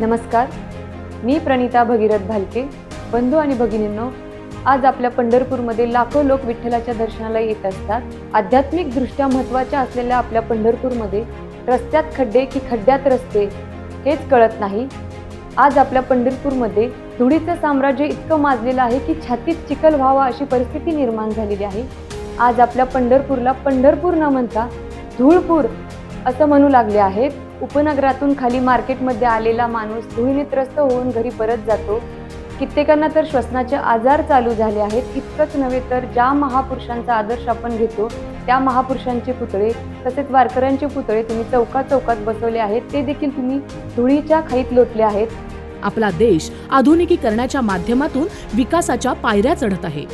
नमस्कार. मी प्रणिता भगीरथ भालके बंधू आणि भगिनींनो आज आपल्या पंढरपूरमध्ये लाखो लोक विठ्ठलाच्या दर्शनाला येत असतात. आध्यात्मिकदृष्ट्या महत्त्वाच्या असलेल्या आपल्या पंढरपूरमध्ये रस्त्यात खड्डे की खड्ड्यात रस्ते हेच कळत नाही. आज आपल्या पंढरपूरमध्ये धुळीचं साम्राज्य इतकं माजलेलं आहे की छातीत चिखल व्हावा अशी परिस्थिती निर्माण झालेली आहे. आज आपल्या पंढरपूरला पंढरपूर न म्हणता धूळपूर असं म्हणू लागले आहेत. उपनगरातून खाली मार्केटमध्ये आलेला माणूस धुळीने त्रस्त होऊन घरी परत जातो. कित्येकांना तर श्वसनाचे आजार चालू झाले आहेत. इतकंच नव्हे तर ज्या महापुरुषांचा आदर्श आपण घेतो त्या महापुरुषांचे पुतळे तसेच वारकऱ्यांचे पुतळे तुम्ही चौकात चौकात बसवले आहेत. ते देखील तुम्ही धुळीच्या खाईत लोटले आहेत. आपला देश आधुनिकीकरणाच्या माध्यमातून विकासाच्या पायऱ्या चढत आहे.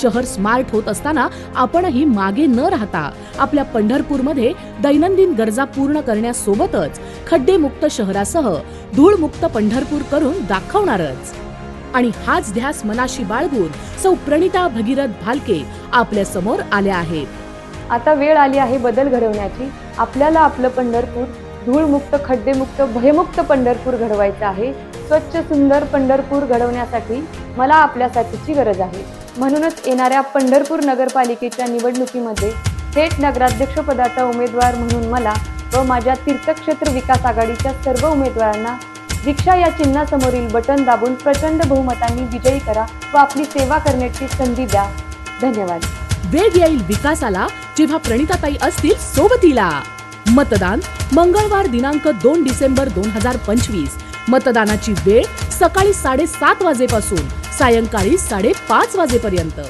शहर स्मार्ट होत असताना आपणही मागे न राहता आपल्या पंढरपूरमध्ये दैनंदिन गरजा पूर्ण करण्यासोबतच खड्डेमुक्त शहरासह धूळमुक्त पंढरपूर करून दाखवणारच. आणि हाच ध्यास मनाशी बाळगून सौ प्रणिता भगीरथ भालके आपल्यासमोर आल्या आहेत. आता वेळ आली आहे बदल घडवण्याची. आपल्याला आपलं पंढरपूर धूळमुक्त खड्डेमुक्त भयमुक्त पंढरपूर घडवायचं आहे. स्वच्छ सुंदर पंढरपूर घडवण्यासाठी मला आपल्या साथीची गरज आहे. म्हणूनच येणाऱ्या पंढरपूर नगरपालिकेच्या निवडणुकीमध्ये थेट नगराध्यक्षपदाचा उमेदवार म्हणून मला व माझ्या तीर्थक्षेत्र विकास आघाडीच्या सर्व उमेदवारांना दीक्षा या चिन्हासमोरील बटन दाबून प्रचंड बहुमतांनी विजयी करा व आपली सेवा करण्याची संधी द्या. धन्यवाद. वेग येईल विकासाला जेव्हा प्रणिताताई असतील सोबतीला. मतदान मंगळवार दिनांक दोन डिसेंबर दोन हजार पंचवीस. मतदानाची वेळ सकाळी साडेसात वाजेपासून सायंकाळी साडेपाच वाजेपर्यंत.